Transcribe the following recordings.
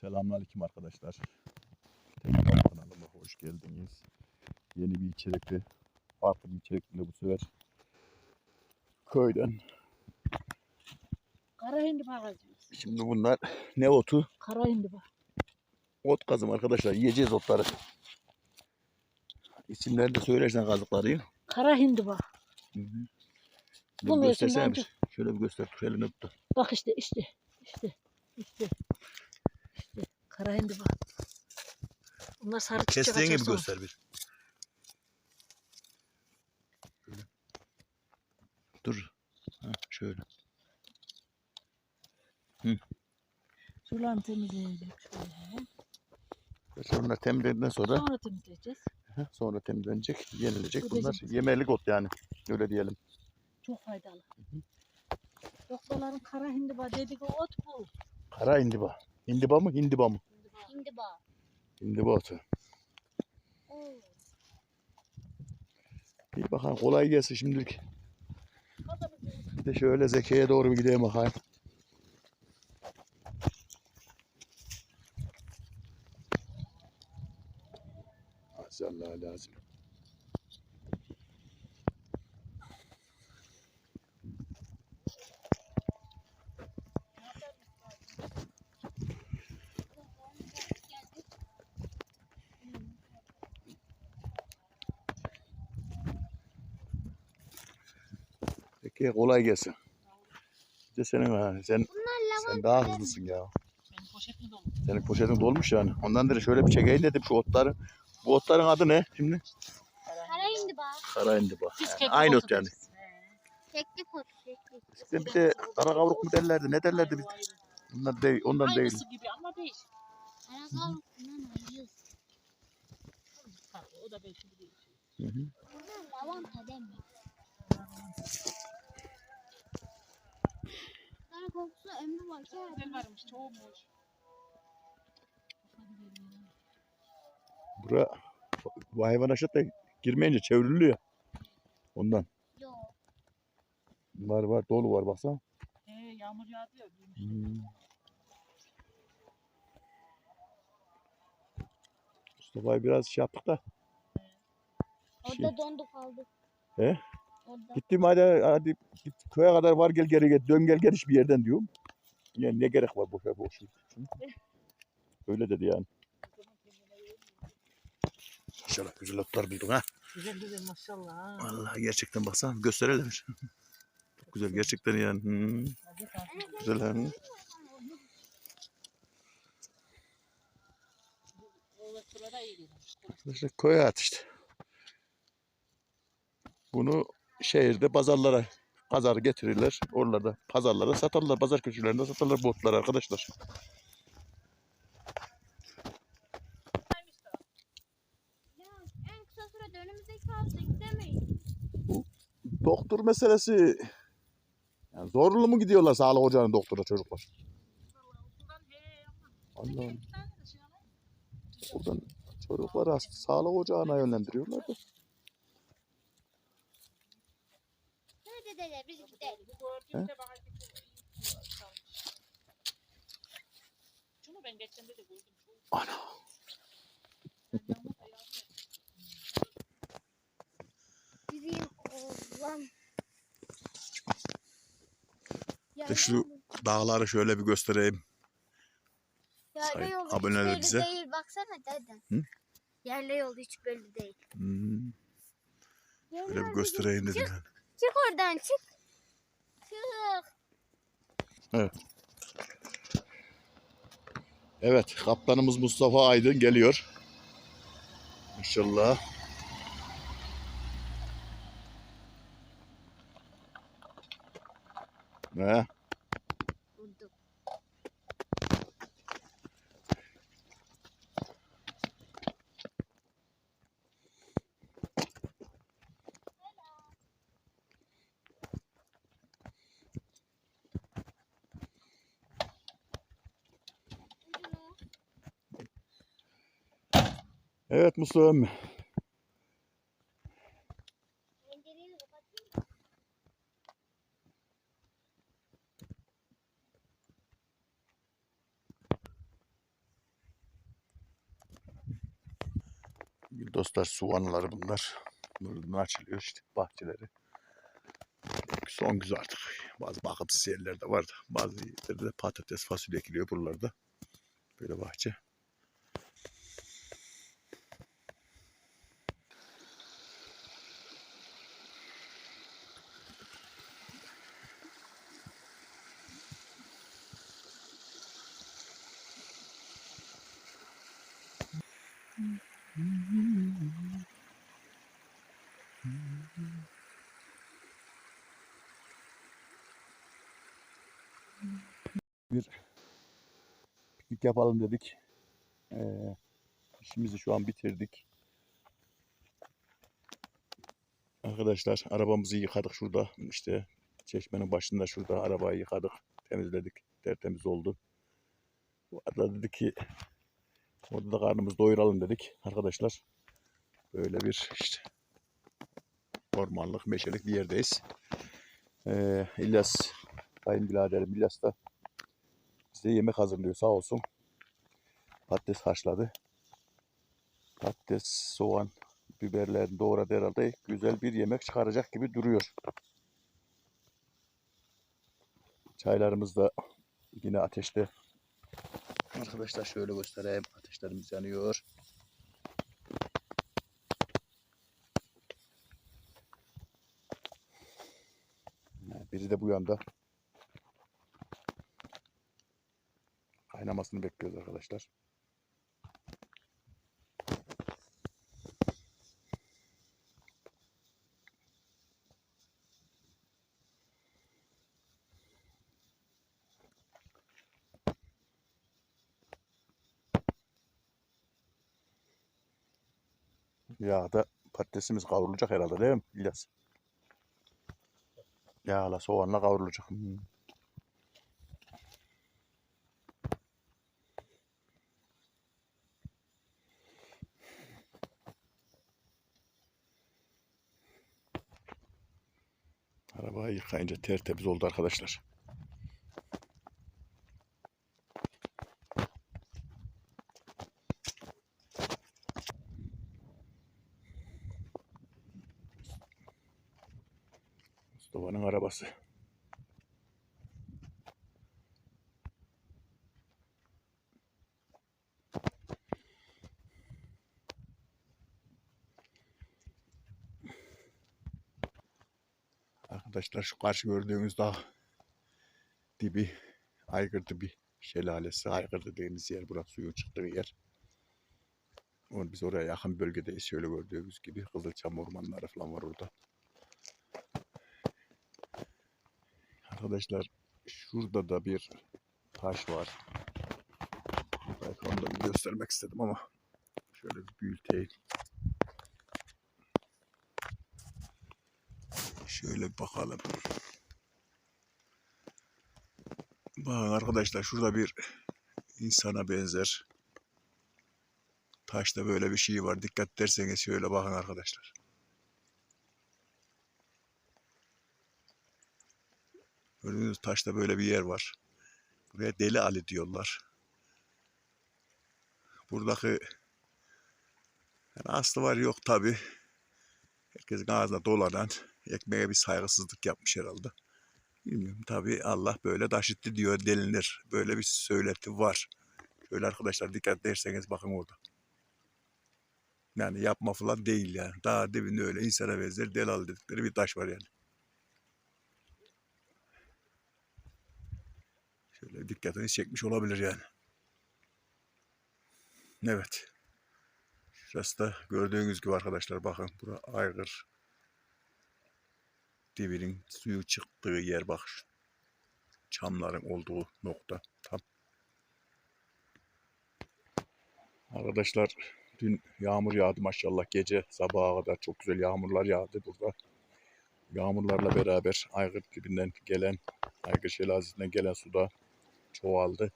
Selamünaleyküm arkadaşlar. Tekrar kanalıma hoş geldiniz. Yeni bir içerikli, farklı bir içerikli bu sefer köyden. Kara hindiba kazıyoruz. Şimdi bunlar ne otu? Kara hindiba. Ot kazım arkadaşlar. Yiyeceğiz otları. İsimlerini de söylersen kazıkları. Kara hindiba. Hı hı. Bir Bu göstersene mevsimden bir. Şöyle bir göster. Şu elini tut. Bak işte işte işte işte kara hindiba. Bunlar sarı çiçek Kestiğin gibi göster bir. Dur. Ha, şöyle. Sularını temizleyecek şöyle. Sonra temizledikten sonra Sonra temizleyeceğiz. Sonra temizlenecek, yenilecek. Bunlar yemelik ot yani. Öyle diyelim. Çok faydalı. Doktorların kara hindiba dediği ot bu. Kara indiba. Indiba mı? Hindiba mı? Hindiba. Hindiba otu. İyi bakalım kolay gelsin şimdilik. Bir de şöyle Zekiye'ye doğru bir gideyim bakayım. Maşallah lazım. Peki kolay gelsin. Bir de senin ha. Sen, sen daha hızlısın ya. Benim poşetim dolu. Senin poşetin dolmuş yani. Ondan beri şöyle bir çekeyim dedim şu otları. Bu otların adı ne şimdi? Kara hindiba. Kara indiba. Biz Yani keklik aynı ot yani. deriz. He. Keklik ot, keklik. İşte bir de kara kavruk mu derlerdi ne derlerdi biz. o ayrı. Bunlar değil, ondan değil. Aynısı gibi ama değil. Ayız. Farklı, O da belki bir hı. Bunlar lavanta değil kokusu emri var. Çok güzel varmış, çoğumuş. Bura bu hayvan aşağı da girmeyince çevriliyor. Ondan. Yok. Var var dolu var baksana. He, yağmur yağdı ya. Hmm. Mustafa'yı biraz şey yaptık da. Şey, Orada dondu kaldı. He? Gittim hadi, hadi git, köye kadar var gel geri gel dön gel gel hiçbir yerden diyorum. Yani ne gerek var boşa boş. Öyle dedi yani. Şöyle güzel otlar bulduk ha. Güzel güzel maşallah. ha. Vallahi gerçekten baksana gösterelim. Çok güzel gerçekten yani. Hmm, güzel ha. İşte köy hayatı işte. Bunu şehirde pazarlara pazar getirirler. Oralarda pazarlara satarlar. Pazar köşelerinde satarlar botlar arkadaşlar. Doktor meselesi yani zorlu mu gidiyorlar sağlık ocağının doktora çocuklar? Allah'ım. Buradan çocukları sağlık ocağına yönlendiriyorlar da. Hadi dede biz gidelim. Şunu ben geçen de gördüm. Ana. Bizim oğlan. Ya De şu dağları şöyle bir göstereyim. Yerli Sayın yol hiç belli bize. değil baksana dede. Hı? Yerli yol hiç belli değil. Hmm, şöyle bir göstereyim değil. dedim. yani. Çık oradan çık. Çık. Evet, kaptanımız Mustafa Aydın geliyor. İnşallah. Ne? Evet Mustafa emmi. Dostlar soğanları bunlar. Buradan açılıyor işte bahçeleri. Son güz artık. Bazı bakımsız yerlerde vardı. Bazı yerlerde patates fasulye ekiliyor buralarda. Böyle bahçe. Bir piknik yapalım dedik. Ee, işimizi şu an bitirdik. Arkadaşlar arabamızı yıkadık şurada. İşte çeşmenin başında şurada arabayı yıkadık. Temizledik. Tertemiz oldu. Bu arada dedik ki orada da karnımızı doyuralım dedik arkadaşlar. Böyle bir işte ormanlık, meşelik bir yerdeyiz. Ee, İlyas, kayınbiraderim İlyas da bize yemek hazırlıyor sağ olsun. Patates haşladı. Patates, soğan, biberlerini doğradı herhalde. Güzel bir yemek çıkaracak gibi duruyor. Çaylarımız da yine ateşte. Arkadaşlar şöyle göstereyim. Ateşlerimiz yanıyor. Biri de bu yanda. Kaynamasını bekliyoruz arkadaşlar. Yağda patatesimiz kavrulacak herhalde değil mi İlyas? Yağla soğanla kavrulacak. Hmm. Arabayı yıkayınca tertemiz oldu arkadaşlar. Mustafa'nın arabası. Arkadaşlar şu karşı gördüğünüz dağ dibi Aygır dibi şelalesi Aygır dediğimiz yer burası suyun çıktığı yer. Biz oraya yakın bölgedeyiz şöyle gördüğünüz gibi Kızılçam ormanları falan var orada. Arkadaşlar şurada da bir taş var. Belki onu da bir göstermek istedim ama şöyle bir büyüteyim. Şöyle bakalım. Bakın arkadaşlar şurada bir insana benzer. Taşta böyle bir şey var. Dikkat ederseniz şöyle bakın arkadaşlar. Gördüğünüz taşta böyle bir yer var. Buraya Deli Ali diyorlar. Buradaki yani aslı var yok tabi. Herkesin ağzına dolanan ekmeğe bir saygısızlık yapmış herhalde. Bilmiyorum tabi Allah böyle taşıttı diyor delinir. Böyle bir söyleti var. Şöyle arkadaşlar dikkat ederseniz bakın orada. Yani yapma falan değil yani. Daha dibinde öyle insana benzer delal dedikleri bir taş var yani. Şöyle dikkatini çekmiş olabilir yani. Evet. Şurası da gördüğünüz gibi arkadaşlar bakın. Bura aygır. Dibinin suyu çıktığı yer bak. Çamların olduğu nokta tam. Arkadaşlar dün yağmur yağdı maşallah gece sabaha kadar çok güzel yağmurlar yağdı burada. Yağmurlarla beraber aygır dibinden gelen aygır şelalesinden gelen suda çoğaldı.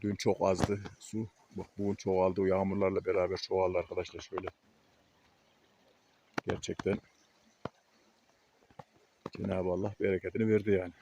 Dün çok azdı su. Bak bugün çoğaldı. Yağmurlarla beraber çoğaldı arkadaşlar şöyle. Gerçekten Cenab-ı Allah bereketini verdi yani.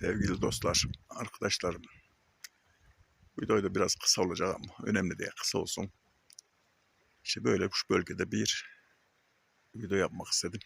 Sevgili dostlar, arkadaşlarım. Video da biraz kısa olacak ama önemli değil, kısa olsun. İşte böyle şu bölgede bir video yapmak istedim.